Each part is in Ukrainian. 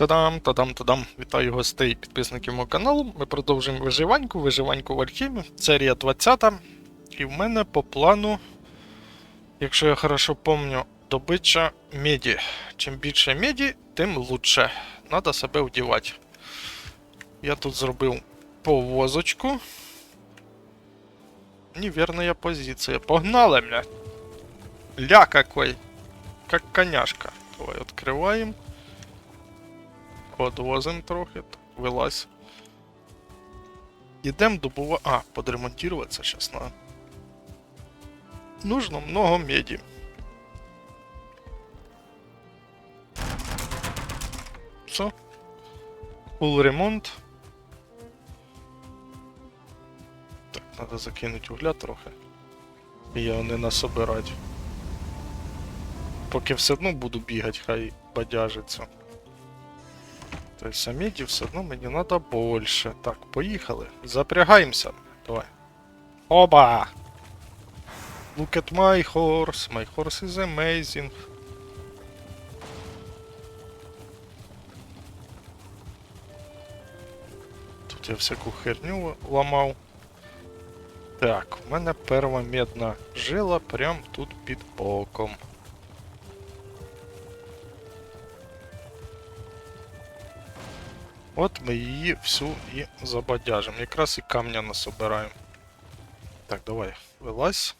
Та-дам, та-дам, та-дам. Вітаю гостей і підписників мого каналу. Ми продовжуємо виживаньку, виживаньку в Альхімі. Серія 20. І в мене по плану, якщо я хорошо помню, добича меді. Чим більше меді, тим лучше. Надо себе вдівати. Я тут зробив повозочку. Неверная позиція. Погнали, бля. Ля какой. Как коняшка. Давай відкриваємо. Подвозим трохи, так, вилазь. Ідем добувати. А, подремонтуватися зараз надо. Нужно много меди. Все. Фул ремонт. Так, треба закинути угля трохи. І не насобирать. Поки все одно буду бігати, хай бадяжиться. Тобто самеді все одно мені треба більше. Так, поїхали. Запрягаємося. Давай. Оба! Look at my horse. My horse is amazing. Тут я всяку херню ламав. Так, у мене перша медна жила прям тут під боком. От ми її всю і забадяжимо. Якраз і камня насобираємо. Так, давай, вилазь.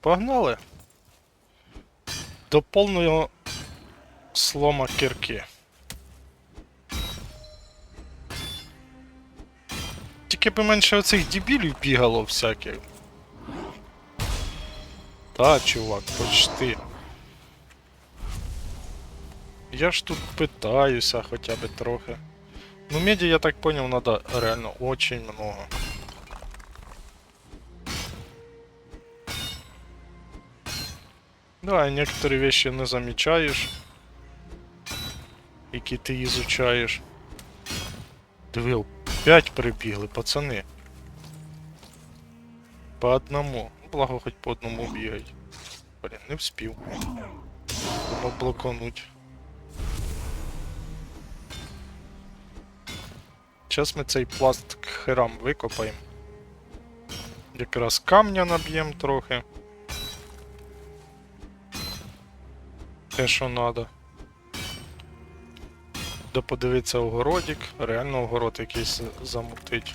Погнали. До повного слома кирки. Тільки би менше оцих дебілів бігало всяких. Та, чувак, почти. Я ж тут питаюся хоча б трохи. Ну, меди, я так понял, надо реально очень много. Да, некоторые вещи не замечаешь. Які ти изучаешь. Диви, п'ять прибігли, пацани. По одному. Благо хоч по одному бігають. Блін, не вспів. Думав блокануть. Зараз ми цей пласт к херам викопаємо. Якраз камня наб'ємо трохи. Те, що треба. Да подивитися огородик, реально огород якийсь замутить.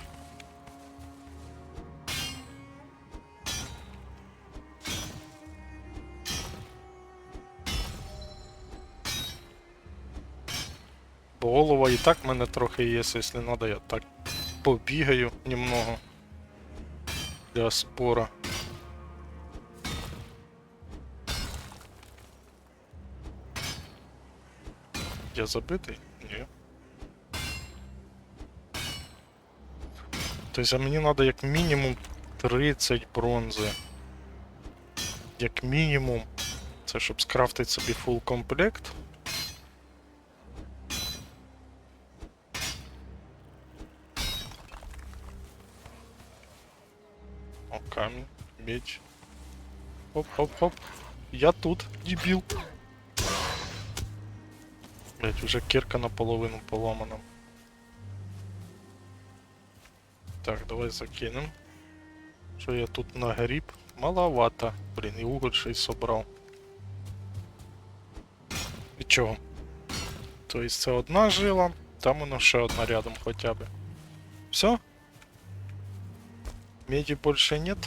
Олова і так в мене трохи є, якщо треба, я так побігаю немного для спора. Я забитий? Ні. Тобто, мені треба як мінімум 30 бронзи. Як мінімум. Це щоб скрафтити собі фул комплект. О, камень, меч. Оп-оп-оп. Я тут, дебил. Блять, уже кирка наполовину поломана. Так, давай закинем. Що я тут нагріб? Маловато. Блін, і уголь ще й собрав. Нічого. Тобто це одна жила, там воно ще одна рядом хоча б. Все? Меди больше нет?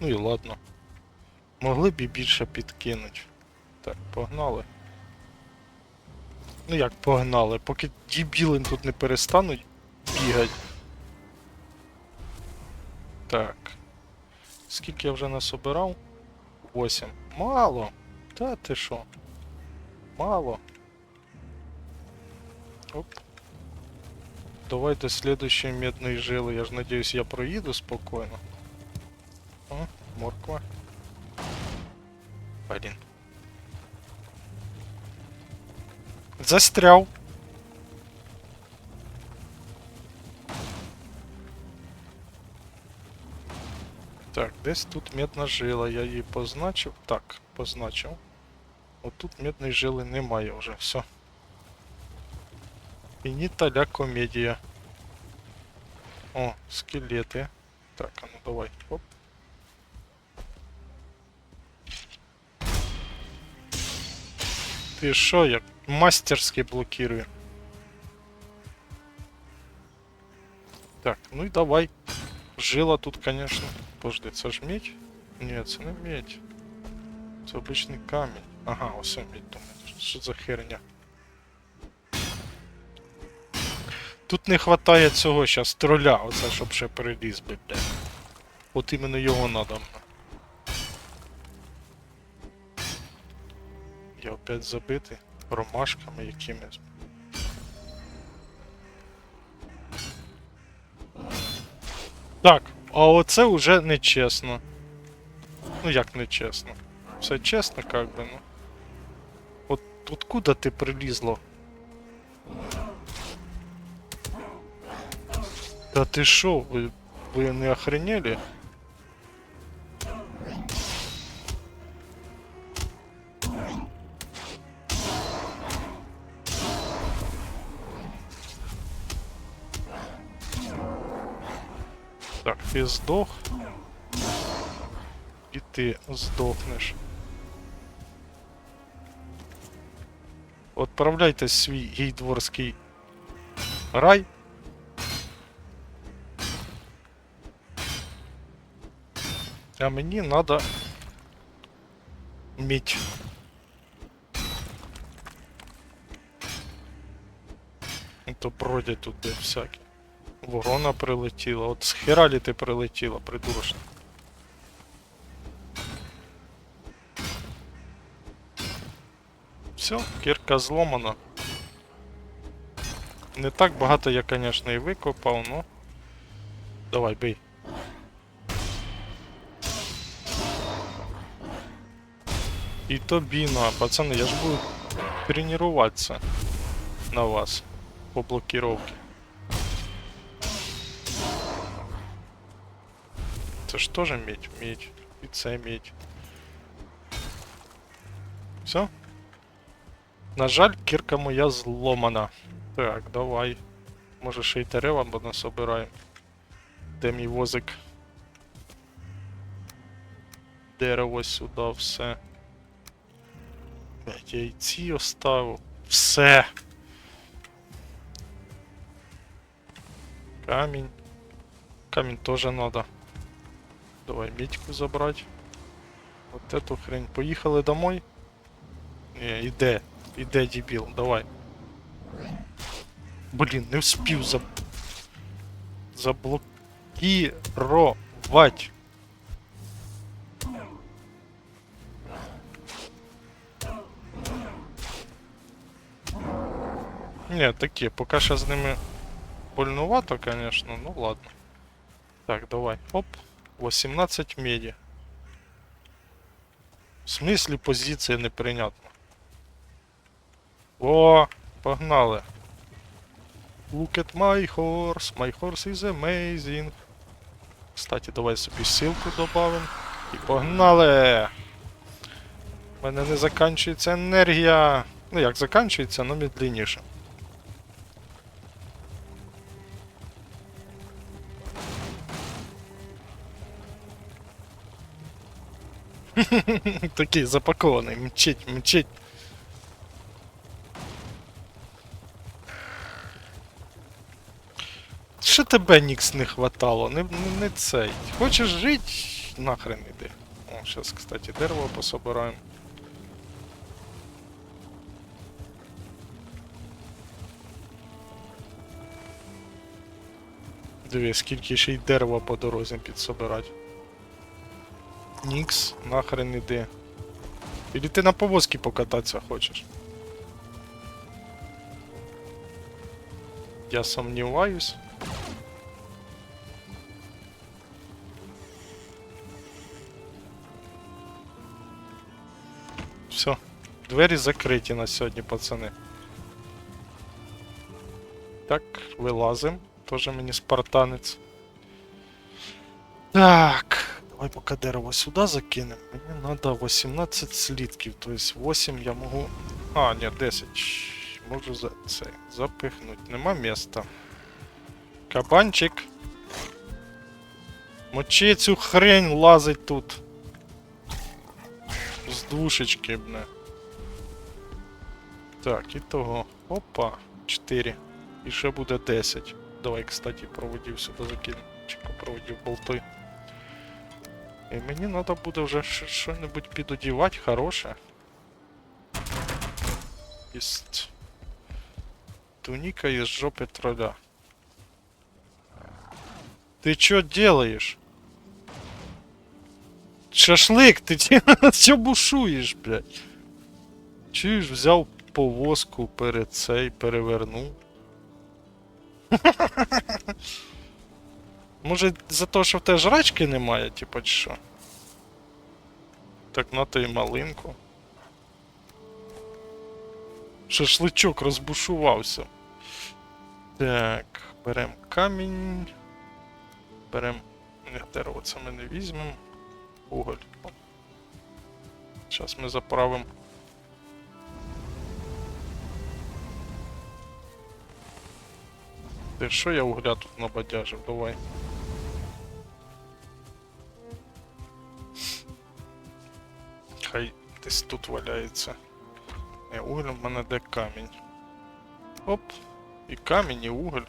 Ну і ладно. Могли б і більше підкинуть. Так, погнали. Ну як погнали, поки дебіли тут не перестануть бігати. Так. Скільки я вже насобирав? 8. Мало. Та ти що? Мало. Оп. Давай до следующей медной жилы. Я же надеюсь, я проеду спокойно. О, морква. Блин. Застрял. Так, десь тут медна жила, я її позначив. Так, позначив. Отут медної жили немає вже, все. Фініта ля комедія. О, скелети. Так, а ну давай. Оп. Ти що, я мастерски блокирую. Так, ну і давай. Жила тут, конечно. Подожди, це ж медь? Ні, це не медь. Це обичний камінь. Ага, ось медь думаю. Що за херня? Тут не хватає цього щас троля, оце щоб ще переліз би, бля. От іменно його надо. Я опять забитий ромашками якимись. Так, а оце вже нечесно. Ну як нечесно? Все чесно, как би, ну. От откуда ти прилізло? Да ти шо, ви, ви не охренели? Так, ти здох. І ти здохнеш. Отправляйтесь в свій гейдворський рай. А мені надо мідь. То бродять тут де всякі. Ворона прилетіла. От з хералі ти прилетіла, придурочна. Все, кірка зломана. Не так багато я, конечно, і викопав, ну. Давай, бий. І тобі на, пацани, я ж буду тренуватися на вас по блокировке. Це ж теж медь, медь. І це медь. Все? На жаль, кірка моя зломана. Так, давай. Може ще й дерева, бо не собираємо. Де мій возик? Дерево сюди, все. Блять, я і оставив. Все. Камінь. Камінь теж надо. Давай медьку забрать. Вот эту хрень. Поїхали домой. Не, іде. Іде, дебіл, давай. Блін, не вспів заб... заблокировать. Не, такі, поки що з ними больнувато, конечно, ну ладно. Так, давай. Оп. 18 меди. В смысле позиція неприйнятна? О, погнали. Look at my horse. My horse is amazing. Кстати, давай собі силку добавим. І погнали! У мене не заканчується енергія. Ну як заканчується, але медленніше. Такий запакований, мчить, мчить. Що тебе Нікс не хватало? Не, не, не цей. Хочеш жити? Нахрен іди. О, зараз, кстати, дерево пособираємо. Диви, скільки ще й дерева по дорозі підсобирати. Нікс, нахрен іди. Или ти на повозці покататися хочеш? Я сомневаюсь. Все, двері закриті на сьогодні, пацани. Так, вилазим. Тоже мені спартанець. Так, Давай поки дерево сюди закинемо. Мені треба 18 слідків, тобто 8 я можу. А, ні, 10. Можу за це запихнути. Нема міста. Кабанчик. Мочи цю хрень лазить тут. З душечки, бне. Так, і того. Опа, 4. І ще буде 10. Давай, кстати, проводів сюди закинемо. Чи проводів болти. І мені треба буде вже щ- що-небудь підодівати хороше. Із туніка із жопи троля. Ты чё делаешь? Шашлык, ты чё бушуєш, блядь? Чуєш, взяв повозку перед цей, перевернув. Може, за те, що в тебе жрачки немає, типа, чи що? Так на то й малинку. Шашличок розбушувався. Так, берем камінь. Берем. Ні, дерево це ми не візьмемо. Уголь. Зараз ми заправимо. Ти що я угля тут набадяжив? Давай. Десь тут валяється. Не, уголь в мене де камінь. Оп. І камінь, і уголь.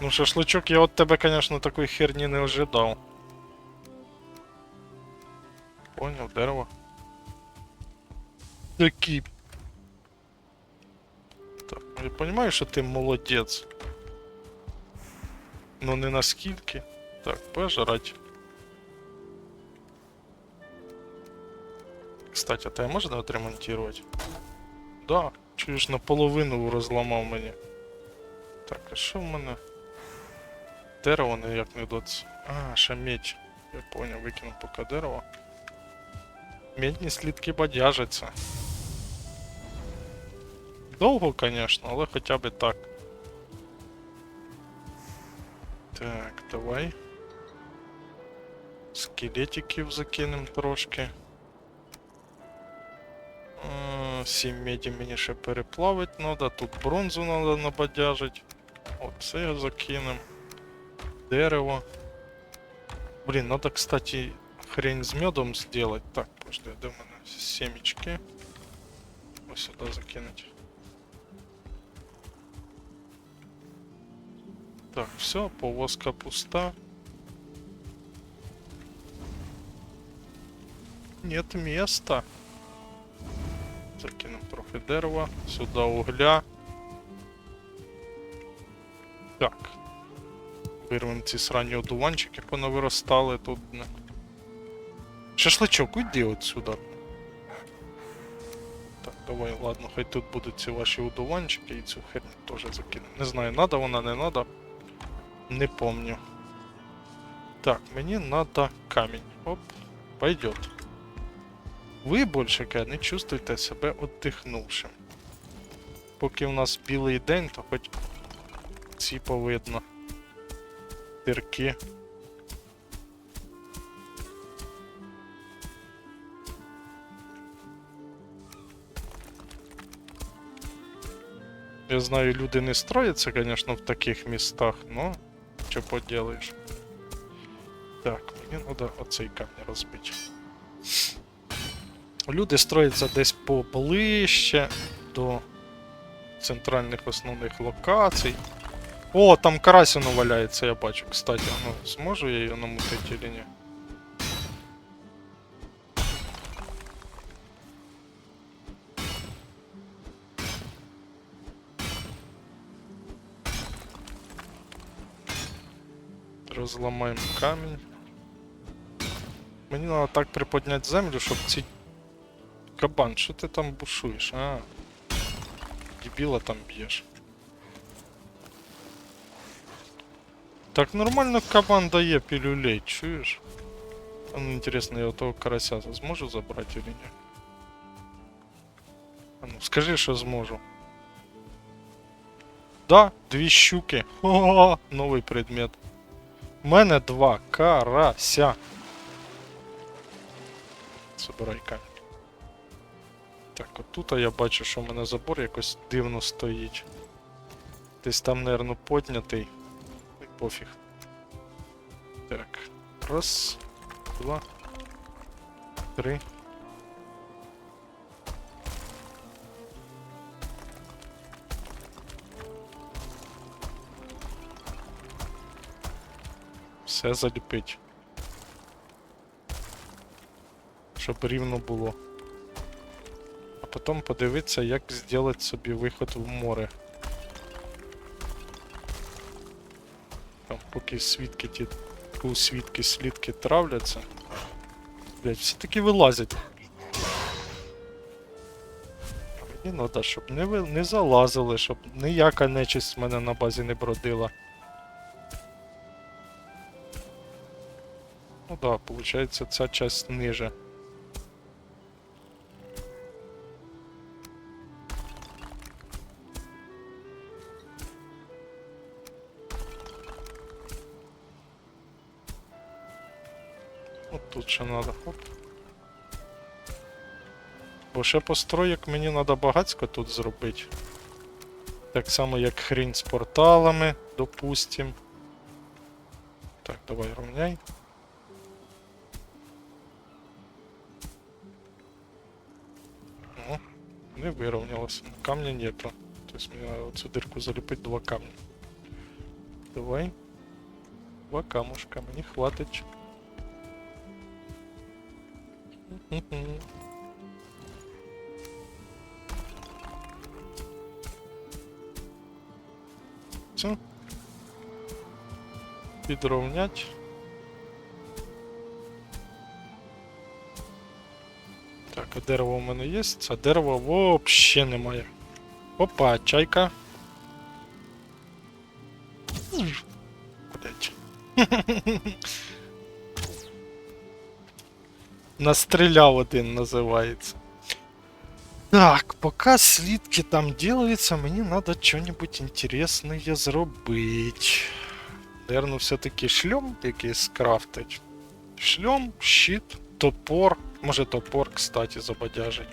Ну, шашлычок, я от тебе, конечно, такої херні не ожидав. Понял, дерево. Такий. Так, ну я понимаю, що ти молодець. Ну не наскільки. Так, пожрать. Кстати, а тебе можна отремонтувати? Да, чуєш, наполовину розламав мені. Так, а що в мене? Дерево ніяк не доц. А, ще медь. Я понял, викинув поки дерево. Медні слідки бадяжаться. Довго, конечно, але хоча б так. Так, давай. Скелетиків закинем трошки. Е, Сім меді мені ще переплавить надо, тут бронзу надо набадяжить. Оце закинем. Дерево. Блин, надо, кстати, хрень с медом сделать. Так, подожди, де в мене семечки? Ось сюди закинуть. Так, все, повозка пуста. Нет места. Закинем трохи дерева, сюди угля. Так. Вирвем ці срані одуванчики, понавиростали тут. Шашличок, уйди отсюда. Так, давай, ладно, хай тут будуть ці ваші одуванчики і цю херню теж закинемо. Не знаю, надо вона, не надо. Не помню. Так, мені надо камінь. Оп, пойдет. Ви, большака, не чувствуйте себе отдихнувшим. Поки у нас білий день, то хоч ці повидно. Дирки. Я знаю, люди не строятся, конечно, в таких местах, но что поделаешь. Так, мені треба оцей камінь розбити. Люди строяться десь поближче до центральних основних локацій. О, там карась воно валяється, я бачу, кстати. Ну, зможу я її намутити чи ні? Розламаємо камінь. Мені треба так приподняти землю, щоб ці. Кабан, що ти там бушуєш? А. Дебіла там б'єш. Так нормально кабан дає пілюлей, чуєш? А ну інтересно, я того карася зможу забрати или ні? А ну, скажи, що зможу. Да, дві щуки. О, новий предмет. У мене два карася. Забирай камінь. Так, отут я бачу, що в мене забор якось дивно стоїть. Десь там, наверно, поднятий. Ой, пофіг. Так. Раз, два, три. Все заліпить. Щоб рівно було. Потім подивитися, як зробити собі виход в море. Там поки свідки ті. У свідки слідки травляться. Блять, всі таки вилазять. Мені надо, щоб не, ви... не залазили, щоб ніяка нечисть в мене на базі не бродила. Ну да, получается ця часть ниже. От тут ще надо, хоп. Бо ще построєк мені треба багацько тут зробити. Так само як хрінь з порталами, допустим. Так, давай рівняй. О, не выровнялось. Камня нету. То есть мне надо вот эту дырку залепить два камня. Давай. Два камушка, мне хватит. Все. Підровнять. Так, а дерево у мене є, а дерева вообще немає. Опа, чайка. Блять. Настріляв один називається. Так, поки слідки там делаются, мені надо что-нибудь интересное зробити. Наверно, все-таки шлем якийсь скрафтить. Шлем, щит, топор. Може топор, кстати, забодяжить.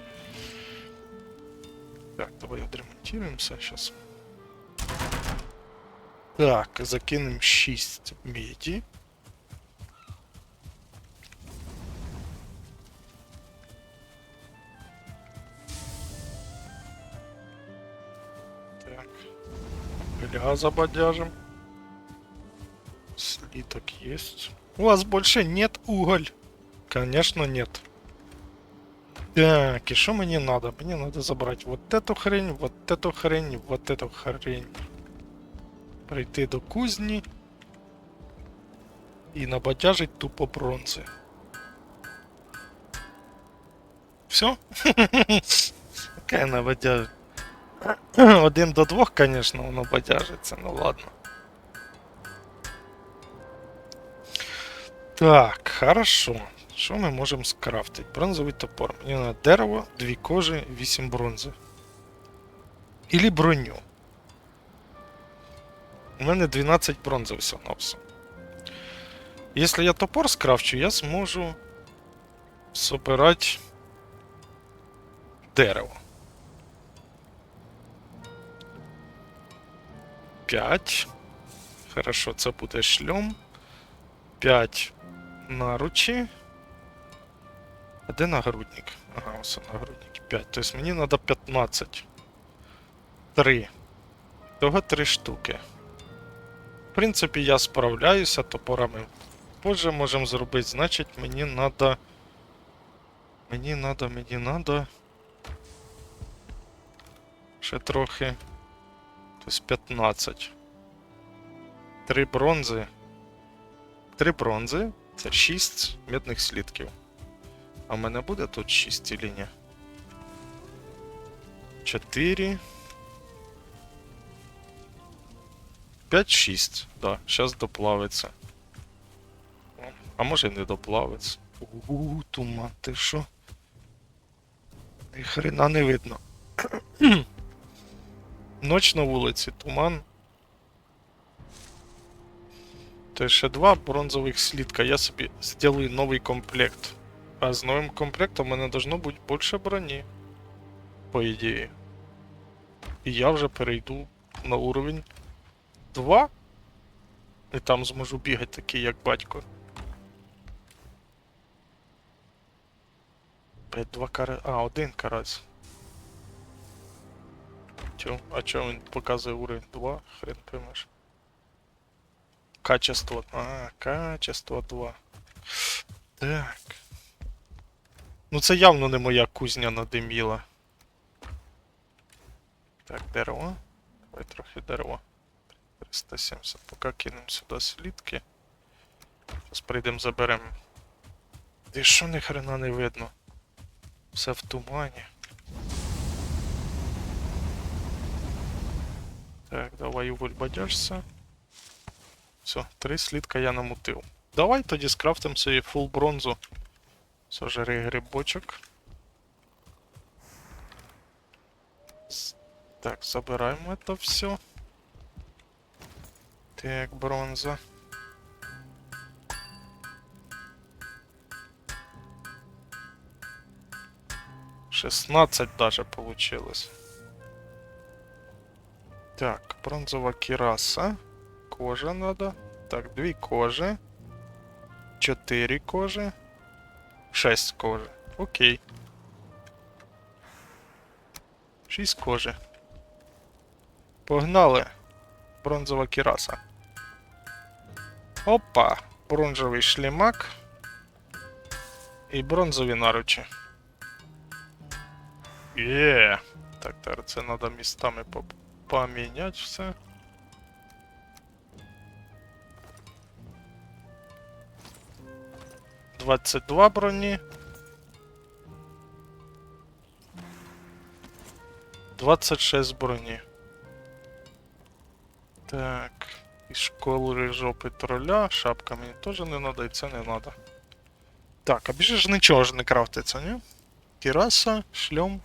Так, давай отремонтируемся сейчас. Так, закинем 6 меди. Ля забодяжим. Слиток есть. У вас больше нет уголь. Конечно, нет. Так, и что мне надо? Мне надо забрать вот эту хрень, вот эту хрень, вот эту хрень. Прийти до кузні і набадяжить тупо бронзи. Все? Какая набадяжить? Один до двох, конечно, воно бадяжиться, ну ладно. Так, хорошо. Що ми можемо скрафтити? Бронзовий топор. Мені на дерево, дві кожи, 8 бронзи. Ілі броню. У мене 12 бронзи все на все. Якщо я топор скрафчу, я зможу собирати дерево. 5. Хорошо, це буде шльом. 5 наручі. А де нагрудник? Ага, ось нагрудник 5. Тобто мені треба 15. 3. Того 3 штуки. В принципі, я справляюся топорами. Позже можемо зробити. Значить, мені треба. Мені треба, мені треба. Ще трохи. Тобто 15. 3 бронзи. 3 бронзи. Це 6 медних слідків. А в мене буде тут 6 чи ні? 4. 5-6. Да, зараз доплавиться. А може і не доплавиться. Ууу, туман, ти що? Ні хрена не видно. Ноч на вулиці, туман. То ще два бронзових слитка. Я собі сделаю новий комплект. А з новим комплектом у мене должно бути більше броні. По ідеї. І я вже перейду на уровень 2. І там зможу бігати такий, як батько. Блять, два кари. А, один карась. Чо? А чо він показує уровень 2? Хрен поймеш. Качество. А, качество 2. Так. Ну це явно не моя кузня надиміла. Так, дерево. Давай трохи дерева. 370. Поки кинемо сюди слідки. Зараз прийдемо заберемо. І що ні хрена не видно? Все в тумані. Так, давай увольбадяшся. Все, три слідка я намутив. Давай тоді скрафтим собі фул бронзу. Сожри грибочок. Так, забираємо это все. Так, бронза. Шестнадцать даже получилось. Так, бронзова кираса. Кожа надо. Так, дві кожи. Чотири кожи. Шесть кожи. Окей. Шість кожи. Погнали. Бронзова кіраса. Опа! Бронзовий шлемак. І бронзові наручі. Є. Так, тепер це треба містами поп- поміняти все. Двадцять два броні. Двадцять шесть броні. Так. Із школи жопи троля, шапка мені теж не надо, і це не надо. Так, а більше ж нічого ж не крафтиться, ні? Кіраса, шльом,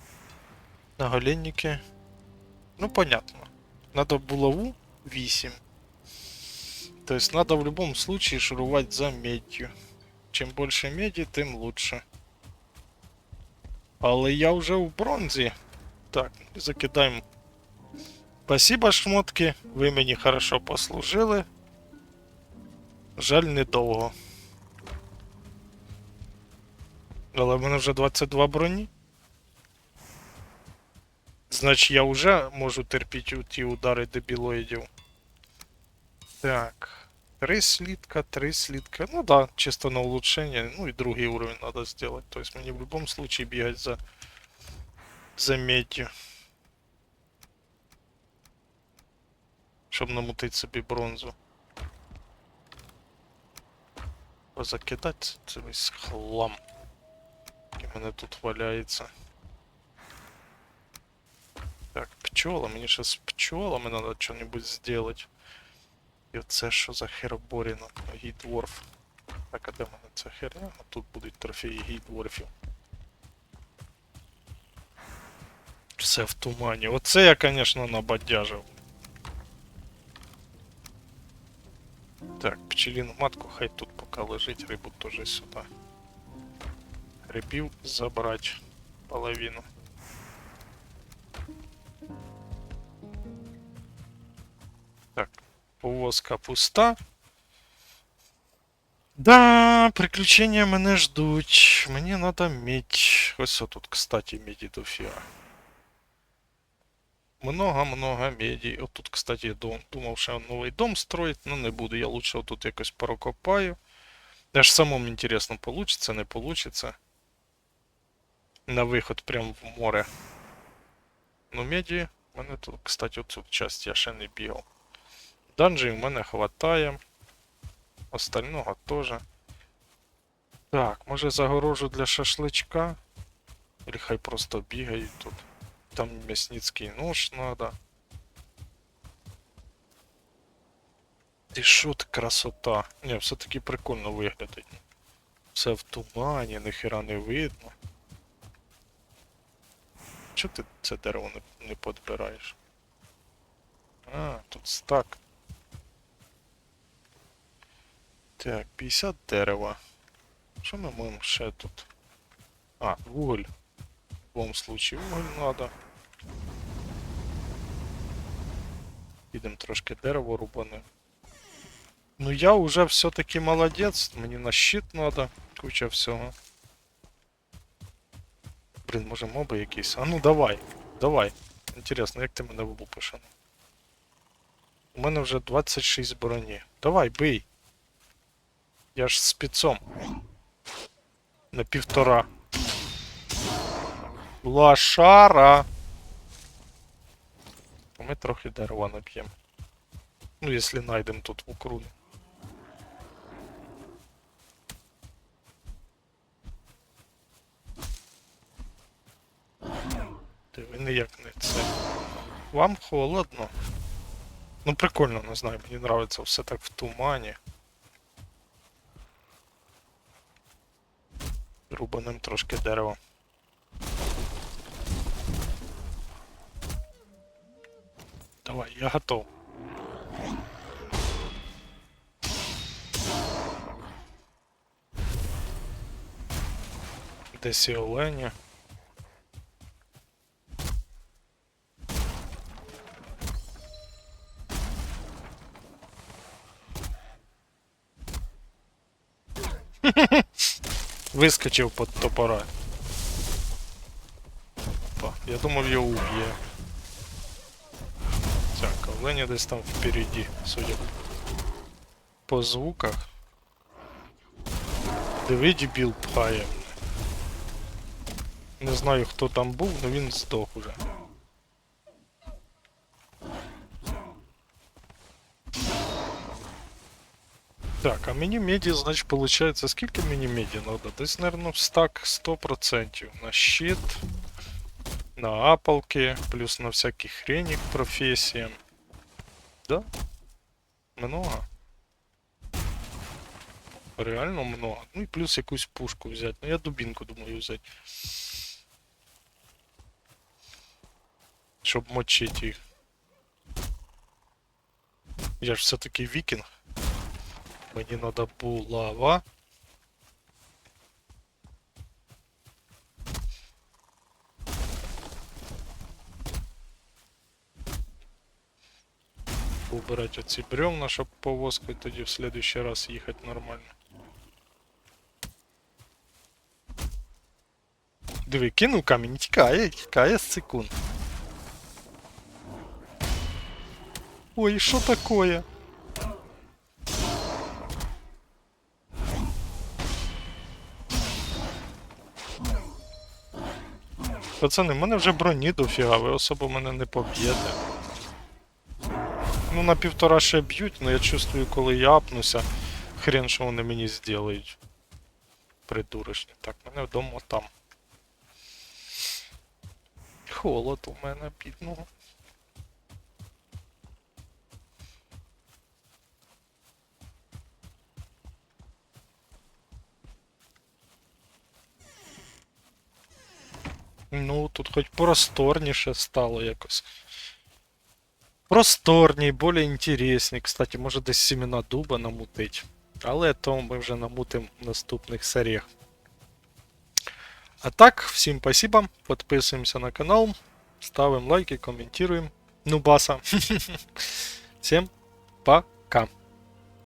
наголенники. Ну, понятно. Надо булаву 8. То есть надо в любом случае шурувать за медью. Чим більше меді, тим лучше. Але я вже в бронзі. Так, закидаємо Спасибо, шмотки. Ви мені хорошо послужили. Жаль, недовго. Але в мене вже 22 броні. Значить, я вже можу терпіти ті удари дебілоїдів. Так. Три слитка, три слитка. Ну да, чисто на улучшение. Ну и другий уровень надо сделать. То есть мне в любом случае бегать за, за медью. Щоб намутить собі бронзу. Позакидати це весь хлам. Який мене тут валяється. Пчола, мені ще з пчолами треба що-небудь зробити. І оце що за хероборіна? Гейдворф. Так, а де в мене ця херня? А тут будуть трофеї гейдворфів. Все в тумані. Оце я, звісно, набадяжив. Так, пчеліну матку хай тут поки лежить, рибу теж сюди. Грибів забрати половину. Повозка пуста. Да, приключения мене ждуть. Мені надо медь. Ось тут, кстати, меді дофіга. Много-много меди. От тут, кстати, я дум- думав, що новий дом строить, но не буду. Я лучше тут якось прокопаю. Аж самому интересно, получится, не получится. На виход прям в море. Ну, меді, в мене тут, кстати, оцю часть я ще не бігав. Данжей в мене хватає. Остального теж. Так, може загорожу для шашличка? Или хай просто бігають тут. Там мясницкий нож надо. Ти шо ти красота. Не, все-таки прикольно виглядить. Все в тумані, ніхера не видно. Чо ти це дерево не, не подбираєш? А, тут стак. Так, 50 дерева. Що ми маємо ще тут? А, вуголь. В любом случае вуголь надо. Підемо трошки дерево рубане. Ну я уже все-таки молодець, мені на щит надо, куча всього. Блін, може моби якісь? А ну давай, давай. Інтересно, як ти мене влупиш? ну? У мене вже 26 броні. Давай, бий. Я ж спецом. На півтора. Лошара. Ми трохи дерева наб'ємо. Ну, якщо знайдемо тут в округі. Диви, ніяк не це. Вам холодно. Ну прикольно, не знаю, мені нравиться все так в тумані. Рубанем трошки дерева. Давай, я готов. Десь і олені. Вискочив под топора. Опа, я думав його уб'є. Так, олені десь там впереді, судя по звуках. Диви, дебіл пхає. Не знаю хто там був, але він здох уже. Так, а мені меді, значить, получается, скільки мені меді надо? Десь, наверное, стак 100% на щит, на апалки, плюс на всякий хрені к професіям. Да? Много. Реально много. Ну і плюс якусь пушку взяти. Ну я дубінку думаю взяти. Щоб мочити їх. Я ж все-таки вікінг. Мені надо булава. Убирать оці бревна, щоб повозкою тоді в следующий раз їхати нормально. Диви, кинув камінь, тікає, тікає секунд. Ой, що такое? Пацани, в мене вже броні дофіга, ви особо мене не поб'єте. Ну, на півтора ще б'ють, але я чувствую, коли я апнуся, хрен що вони мені зроблять. Придурочні. Так, мене вдома там. Холод у мене бідного. Ну, тут хоч просторніше стало якось. Просторній, більш інтересні. Кстати, може десь семена дуба намутить. Але то ми вже намутимо в наступних серіях. А так, всім спасибо. Підписуємося на канал, ставимо лайки, коментуємо. Нубаса. Всім пока.